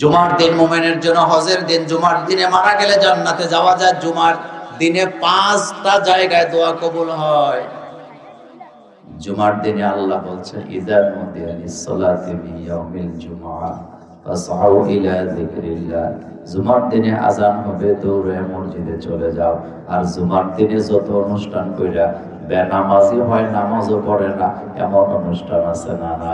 জুমার দিন মোমেনের জন্য, হজের দিন, জুমার দিনে মারা গেলে জান্নাতে যাওয়া যায়। জুমার দিনে পাঁচটা জায়গায় দোয়া কবুল হয়। জুমার দিনে আল্লাহ বলছেন ইদার মধ্যে সালাতি ইয়াউমিল জুমআ ফাসআউ ইলা যিকরিল্লাহ। জুমার দিনে আজান হবে, দৌড়ে মসজিদে চলে যাও। আর জুমার দিনে যত অনুষ্ঠান কইরা, বেনামাজি হয়, নামাজও পড়ে না, এমন অনুষ্ঠান আছে না না?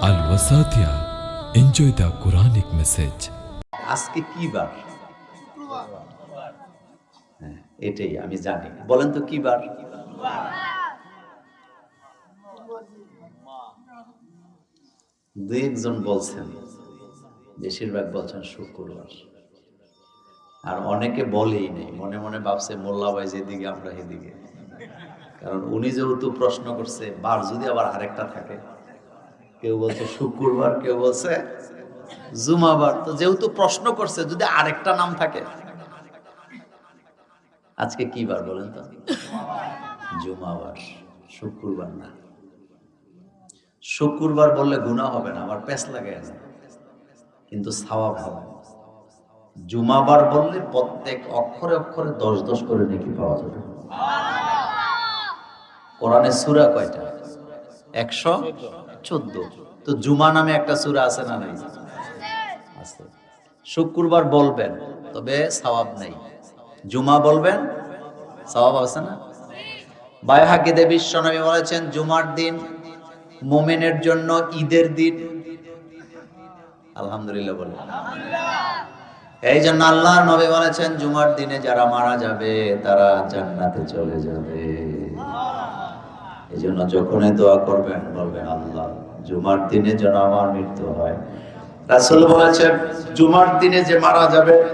Wasatia. Enjoy the Quranic message. আজকে কি বার? হ্যাঁ, এটাই আমি জানি। বলেন তো কি বার? দুই একজন বলছেন বেশিরভাগ বলছেন শুক্রবার। আর অনেকে বলেই নেই। মনে মনে ভাবছে মোল্লা ভাই যেদিকে আমরা সেদিকে। কারণ উনি যেহেতু প্রশ্ন করছে বার যদি আবার আরেকটা থাকে। কেউ বলছে শুক্রবার, কেউ বলছে জুমাবার। তো যেহেতু প্রশ্ন করছে, যদি আরেকটা নাম থাকে। আজকে কি বার বলেন তো? জুমাবার, শুক্রবার না। শুক্রবার বললে গুণা হবে না, আমার পেস লাগে কিন্তু সাওয়াব হবে। জুমাবার বললে প্রত্যেক অক্ষরে অক্ষরে দশ দশ করে নাকি পাওয়া যাবে। কোরআনে সুরা কয়টা? একশো চোদ্দ। তো জুমা নামে একটা সুরা আছে না নাই? আছে। শুক্রবার বলবেন, তবে সওয়াব নেই। জুমা বলবেন, সওয়াব আছে না? বায়হাকিদে বিশ্বনবী বলেছেন, জুমার দিন মোমেনের জন্য ঈদের দিন। আলহামদুলিল্লাহ বলে। এই জন্য আল্লাহ নবী বলেছেন, জুমার দিনে যারা মারা যাবে, তারা জান্নাতে চলে যাবে। এই জন্য যখনই দোয়া করবেন, বলবেন, আল্লাহ, জুমার দিনে যেন আমার মৃত্যু হয়। রাসূল বলেছেন, জুমার দিনে যে মারা যাবে,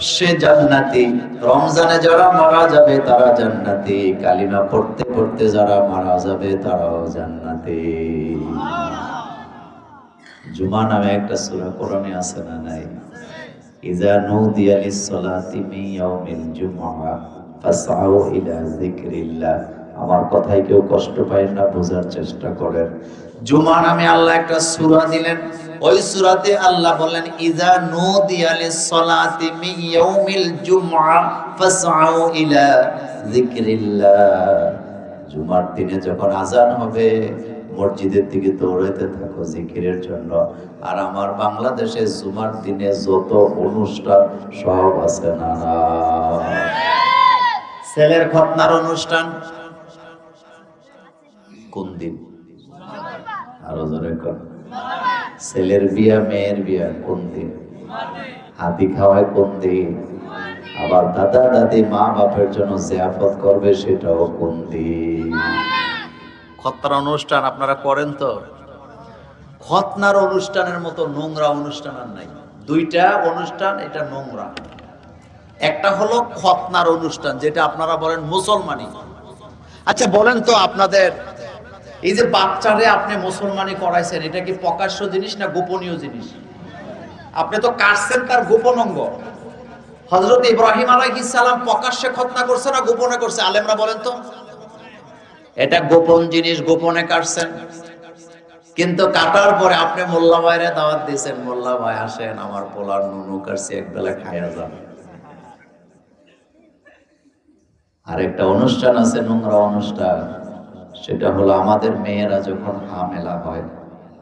সে জান্নাতি। রমজানে যারা মারা যাবে, তারা জান্নাতি। কালিমা পড়তে পড়তে যারা মারা যাবে, তারাও জান্নাতি। জুমা নামে একটা সূরা কোরআনে আছে না নাই? ইজা নুদিয়া লিস-সালাতি মিন ইয়াউমিল জুমআ, ফাসআউ ইলা যিকরিল্লাহ। আমার কথায় কেউ কষ্ট পায় না, বোঝার চেষ্টা করেন। জুমা নামে আল্লাহ একটা সুরা দিলেন। ওই সুরাতে আল্লাহ বলেন ইজা ইয়াউমিল জুমআ ফাসআউ ইলা যিকরিল্লাহ। জুমার দিনে যখন আজান হবে, মসজিদের দিকে দৌড়াইতে থাকো জিকিরের জন্য। আর আমার বাংলাদেশে জুমার দিনে যত অনুষ্ঠান, সব আছে না না। ছেলের খতনার অনুষ্ঠান কোন দিন? আরও জোরে ছেলের বিয়া, মেয়ের বিয়া কোন দিন? হাতি খাওয়ায় কোন দিন? আবার দাদা, দাদি, মা বাপের জন্য জিয়াফত করবে সেটাও কোন দিন? খতনার অনুষ্ঠান আপনারা করেন তো? খতনার অনুষ্ঠানের মতো নোংরা অনুষ্ঠান আর নাই। দুইটা অনুষ্ঠান, এটা নোংরা। একটা হলো খতনার অনুষ্ঠান, যেটা আপনারা বলেন মুসলমানি। আচ্ছা বলেন তো আপনাদের এই যে বাচ্চারে আপনি মুসলমানি করাইছেন, এটা কি প্রকাশ্য জিনিস না গোপনীয় জিনিস? আপনি তো কাটছেন তার গোপন অঙ্গ। হজরত ইব্রাহিম সালাম প্রকাশ্যে খতনা করছে না গোপনে করছে? আলেমরা বলেন তো। এটা গোপন জিনিস, গোপনে কাটছেন। কিন্তু কাটার পরে আপনি মোল্লা ভাইরে দাওয়াত দিয়েছেন, মোল্লা ভাই আসেন, আমার পোলার নুনু কাটছে, এক বেলা খাইয়া যান আর একটা অনুষ্ঠান আছে, নোংরা অনুষ্ঠান। সেটা হলো আমাদের মেয়েরা যখন হামেলা হয়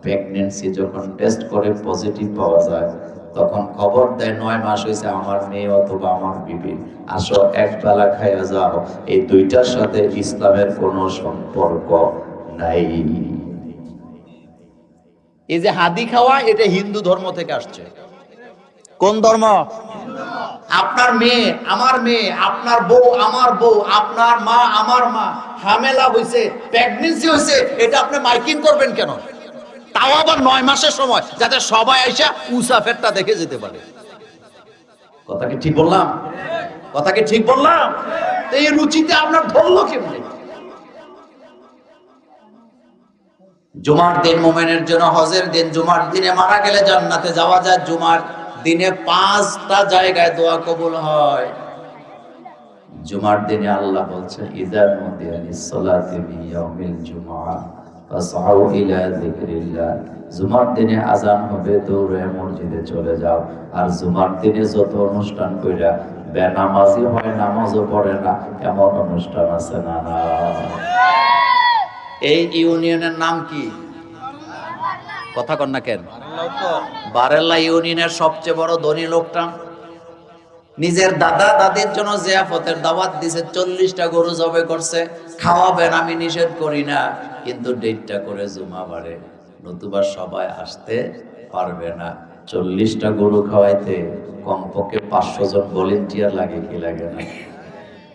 প্রেগনেন্সি যখন টেস্ট করে পজিটিভ পাওয়া যায়, তখন খবর দেয় নয় মাস হয়েছে আমার মেয়ে অথবা আমার বিবি। আসো, এক বেলা খাইয়া যাও। এই দুইটার সাথে ইসলামের কোনো সম্পর্ক নাই। এই যে হাদি খাওয়া, এটা হিন্দু ধর্ম থেকে আসছে। কোন ধর্ম? আপনার মেয়ে, আমার মেয়ে, আপনার বউ, আমার বউ, আপনার মা, আমার মা হামেলা হয়েছে প্রেগনেন্সি হয়েছে এটা আপনি মাইকিং করবেন কেন? তাও আবার নয় মাসের সময়, যাতে সবাই এসে উসাফেরটা দেখে যেতে পারে। কথা কি ঠিক বললাম? কথা কি ঠিক বললাম? এই রুচিতে আপনার ধরলো কেমনি? জুমার দিন মোমেনের জন্য হজের দিন, জুমার দিনে মারা গেলে জান্নাতে যাওয়া যায়, জুমার দিনে পাঁচটা জায়গায় দোয়া কবুল হয়। জুমার দিনে আল্লাহ বলছেন ইদা নদিয়ানি সলাতি মিয়াউমিল জুমআ ফাসআউ ইলা যিকরিল্লাহ। জুমার দিনে আজান হবে, দৌড়ে মসজিদে চলে যাও। আর জুমার দিনে যত অনুষ্ঠান কইরা, বেনামাজি হয়, নামাজও পড়ে না, এমন অনুষ্ঠান আছে না না? এই ইউনিয়নের নাম কি? কথা কন না কেন? বারেল্লা ইউনিয়নের সবচেয়ে বড় ধনী লোকটা, নিজের দাদা দাদির জন্য জিয়াফতের দাওয়াত দিছে, চল্লিশটা গরু জবে করছে খাওয়াবেন আমি নিষেধ করি না, কিন্তু ডেটটা করে জুমা বাড়ে নতুবা সবাই আসতে পারবে না। চল্লিশটা গরু খাওয়াইতে কমপক্ষে পাঁচশো জন ভলেন্টিয়ার লাগে, কি লাগে না?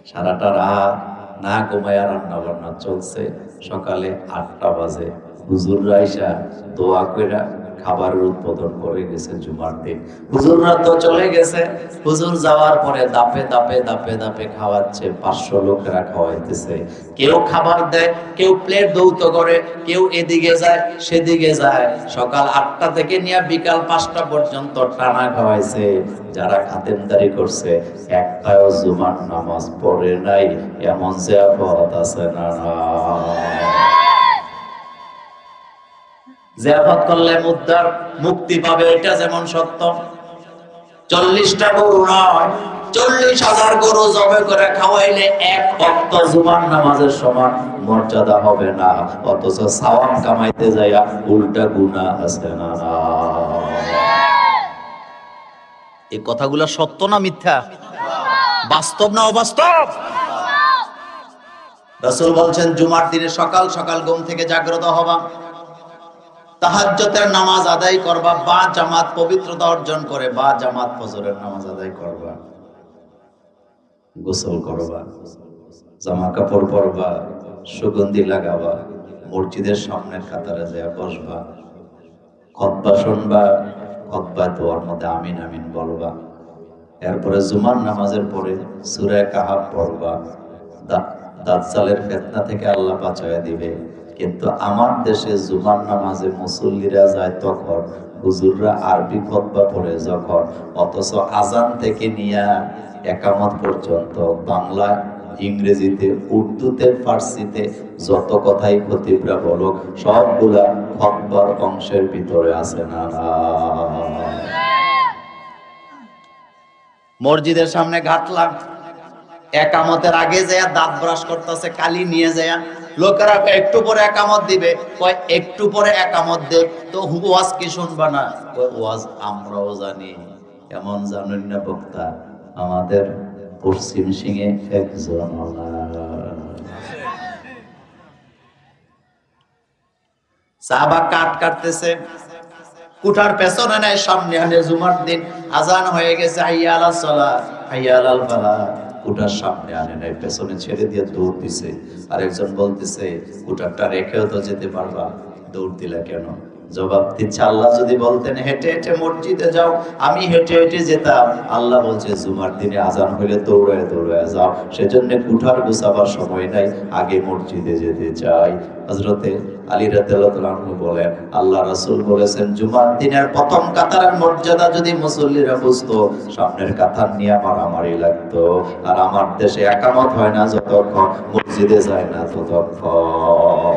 সারাটা রাত না ঘুমায়া রান্না বান্না চলছে, সকালে আটটা বাজে। হুজুররা দোয়া খাবারের উদ্বোধন করে গেছে জুমার দিন। হুজুররা তো চলে গেছে। হুজুর যাওয়ার পরে দাপে দাপে দাপে দাপে খাওয়াচ্ছে, পাঁচশো লোকেরা খাওয়াইতেছে। কেউ খাবার দেয়, কেউ প্লেট দৌত করে, কেউ এদিকে যায়, সেদিকে যায়। সকাল আটটা থেকে নিয়ে বিকাল পাঁচটা পর্যন্ত টানা খাওয়াইছে। যারা খাতেমদারি করছে, একটাও জুমার নামাজ পড়ে নাই। এমন জিয়াফত আছে না। না জিয়াফত করলে মুদ্রার মুক্তি পাবে, এটা যেমন সত্য। চল্লিশটা গরু নয়, চল্লিশ হাজার গরু জবে করে খাওয়াইলে এক ভক্ত জুমার নামাজের সমান মর্যাদা হবে না, অথচ সাওয়াব কামাইতে যাইয়া উল্টা গুণা আছে না। এই কথাগুলো সত্য না মিথ্যা? বাস্তব না অবাস্তব? রসুল বলছেন, জুমার দিনে সকাল সকাল ঘুম থেকে জাগ্রত হবা। তাহাজ্জতের নামাজ আদায় করবা, বা জামাত পবিত্রতা অর্জন করে, বা জামাত ফজরের নামাজ আদায় করবা। গোসল করবা জামা কাপড় পরবা, সুগন্ধি লাগাবা, মসজিদের সামনের কাতারে যায় বসবা খতবা শুনবা খতবা দোয়ার মধ্যে আমিন আমিন বলবা। এরপরে জুমার নামাজের পরে সূরা কাহাব পড়বা। দাঁত দাজ্জালের ফেতনা থেকে আল্লাহ বাঁচায় দিবে। কিন্তু আমার দেশে জুমার নামাজে মুসল্লিরা যায় তখন হুজুররা আরবি খতবা পড়ে যখন, অথচ আজান থেকে নিয়ে একামত পর্যন্ত বাংলা, ইংরেজিতে, উর্দুতে, ফার্সিতে যত কথাই খতিবরা বলো সবগুলা খতবার অংশের ভিতরে আছে না মসজিদের সামনে ঘাটলাম। একামতের আগে যায় দাঁত ব্রাশ করতেছে, কালি নিয়ে যায় লোকেরা একটু পরে একামত দিবে। একটু পরে একামত দেখ তো ওয়াজ কি শুনবা না? ওয়াজ আমরাও জানি। এমন জানেন না বক্তা, আমাদের পশ্চিম সিংহে একজন সাহাবা কাট কাটতেছে। কুঠার পেছনে নেয় সামনে আনে জুমার দিন। আজান হয়ে গেছে হাইয়া আলা সলা হাইয়া আলাল কুঠার সামনে আনে নাই, পেছনে ছেড়ে দিয়ে দৌড় দিছে। আর একজন বলতেছে কুটারটা রেখেও তো যেতে পারবা, দৌড় দিলা কেন? জবাব দিচ্ছে, আল্লাহ যদি বলতেন, হেঁটে হেঁটে মসজিদে যাও, আমি হেঁটে হেঁটে যেতাম। আল্লাহ বলছে, জুমার দিনে আজান হইলে দৌড়ায় দৌড়ায় যাও, সেজন্য কুঠার গুছাবার সময় নাই, আগে মসজিদে যেতে চাই। হজরতে আলী রাদিয়াল্লাহু বলেন, আল্লাহ রাসূল বলেছেন, জুমার দিনের প্রথম কাতারের মর্যাদা যদি মুসল্লিরা বুঝতো, সামনের কাতার নিয়ে মারামারি লাগতো। আর আমার দেশে একামত হয় না যতক্ষণ মসজিদে যায় না ততক্ষণ।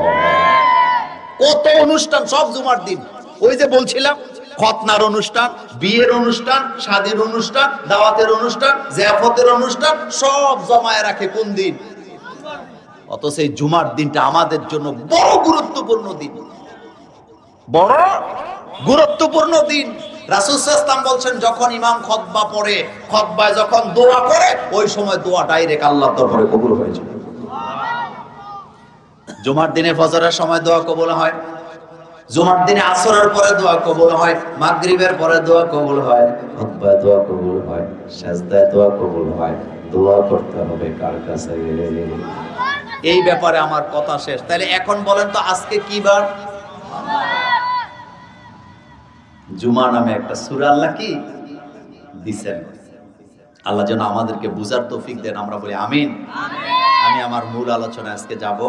কত অনুষ্ঠান সব জুমার দিন। ওই যে বলছিলাম, খতনার অনুষ্ঠান, বিয়ের অনুষ্ঠান, শাদীর অনুষ্ঠান, দাওয়াতের অনুষ্ঠান, জিয়াফতের অনুষ্ঠান, সব জমায় রাখে কোন দিন? অথচ এই জুমার দিনটা আমাদের জন্য বড় গুরুত্বপূর্ণ দিন। বড় গুরুত্বপূর্ণ দিন। রাসুসাম বলছেন, যখন ইমাম খতবা পড়ে, খতবায় যখন দোয়া করে, ওই সময় দোয়া ডাইরেক্ট আল্লাহ দরবারে কবুল হয়ে যায়। জুমার দিনে ফজরের সময় দোয়া কবুল হয়। জুমার দিনে আসরের পরে দোয়া কবুল হয়। মাগরিবের পরে দোয়া কবুল হয়। খুতবায় দোয়া কবুল হয়। সাজদায় দোয়া কবুল হয়। দোয়া করতে হবে কার কাছে? এই ব্যাপারে আমার কথা শেষ। তাহলে এখন বলেন তো আজকে কি বার? জুমা নামে একটা সুর আল্লাহ কি? দিছেন আল্লাহ যেন আমাদেরকে বুঝার তৌফিক দেন আমরা বলি আমিন। আমি আমার মূল আলোচনা আজকে যাব।